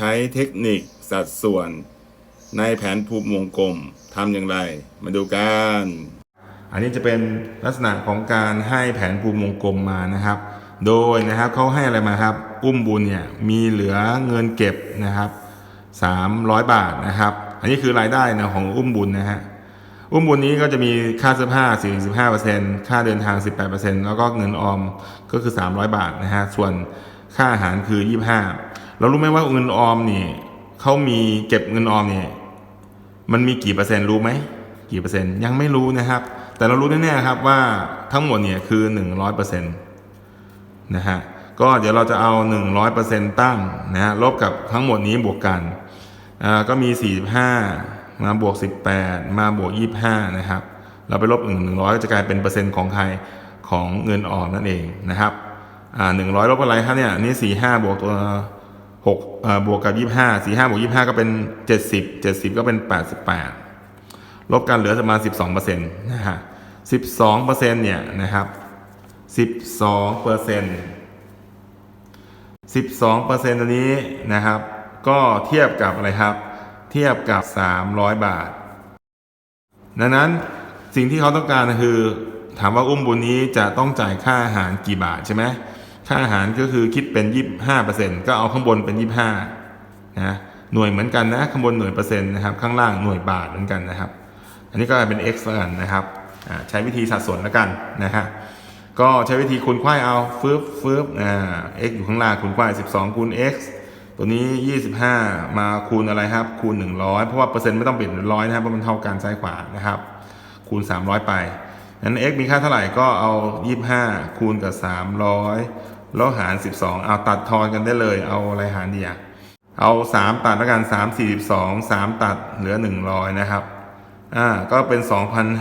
ใช้เทคนิคสัดส่วน ในแผนภูมิวงกลมทำอย่างไร มาดูกัน อันนี้จะเป็นลักษณะของการให้แผนภูมิวงกลมมานะครับ โดยนะครับเขาให้อะไรมาครับ อุ้มบุญเนี่ยมีเหลือเงินเก็บนะครับ 300 บาทนะครับ อันนี้คือรายได้นะของอุ้มบุญนะฮะอุ้มบุญนี้ก็จะมีค่าเสื้อผ้า 45%ค่าเดินทาง 18%แล้วก็เงินออมก็คือ 300 บาทนะฮะส่วนค่าอาหารคือ 25 เรารู้ไหมว่าเงินออมนี่เขามีเก็บเงินออมเนี่ยมันมีกี่เปอร์เซ็นต์รู้ไหมกี่เปอร์เซ็นต์ยังไม่รู้นะครับ แต่เรารู้แน่ๆครับว่าทั้งหมดเนี่ยคือ 100%นะฮะก็เดี๋ยวเราจะเอา 100%ตั้งนะฮะลบกับทั้งหมดนี้บวกกันอ่าก็มี 45 มาบวก 18 มาบวก 25 นะครับ เราไปลบ1 100ก็จะกลายเป็นเปอร์เซ็นต์ของใครของเงินออมนั่นเองนะครับอ่า100 ลบอะไรครับเนี่ยนี่ 45 บวกตัว หกบวกกับยี่ห้าสี่ห้าบวกยี่ห้าก็เป็นเจ็ดสิบเจ็ดสิบก็เป็นแปดสิบแปดลบกันเหลือประมาณสิบสองเปอร์เซ็นต์นะฮะสิบสองเปอร์เซ็นต์เนี่ยนะครับสิบสองเปอร์เซ็นต์สิบสองเปอร์เซ็นต์ตัวนี้นะครับ ก็เทียบกับอะไรครับ เทียบกับสามร้อยบาท ดังนั้นสิ่งที่เขาต้องการคือ ถามว่าอุ้มบุญนี้จะต้องจ่ายค่าอาหารกี่บาทใช่ไหม ค่าอาหารก็คือคิดเป็น 25%ก็เอาข้างบนเป็น 25นะหน่วยเหมือนกันนะข้างบนหน่วยเปอร์เซ็นต์นะครับข้างล่างหน่วยบาทเหมือนกันนะครับ อันนี้ก็เป็น x แล้วกันนะครับอ่าใช้วิธีสัดส่วนแล้วกันนะฮะก็ใช้วิธีคูณไขว้เอาฟึบฟึบอ่า x อยู่ข้างล่างคูณไขว้12คูณ x ตัวนี้ 25 มาคูณอะไรครับคูณ 100 เพราะว่าเปอร์เซ็นต์ไม่ต้องเปลี่ยนเป็นร้อยนะครับเพราะมันเท่ากันซ้ายขวานะครับคูณ 300 ไป นั้น x มีค่าเท่าไหร่ก็เอา 25 คูณกับ 300 แล้วหาร 12 เอาตัดทอนกันได้เลย เอาอะไรหารดีอะเอา 3 ตัดแล้วกัน 3 42 3 ตัดเหลือ 100 นะครับ อ่า ก็เป็น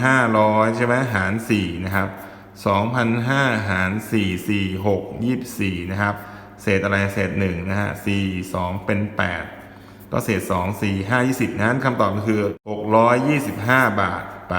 2,500 ใช่ไหมหาร 4 นะครับ 2,500 หาร 4 4 6 24 นะครับ เศษอะไรเศษ1นะฮะ4 2 เป็น 8ก็เศษ2 4 5 20 นั้นคำตอบก็คือ 625 บาทไป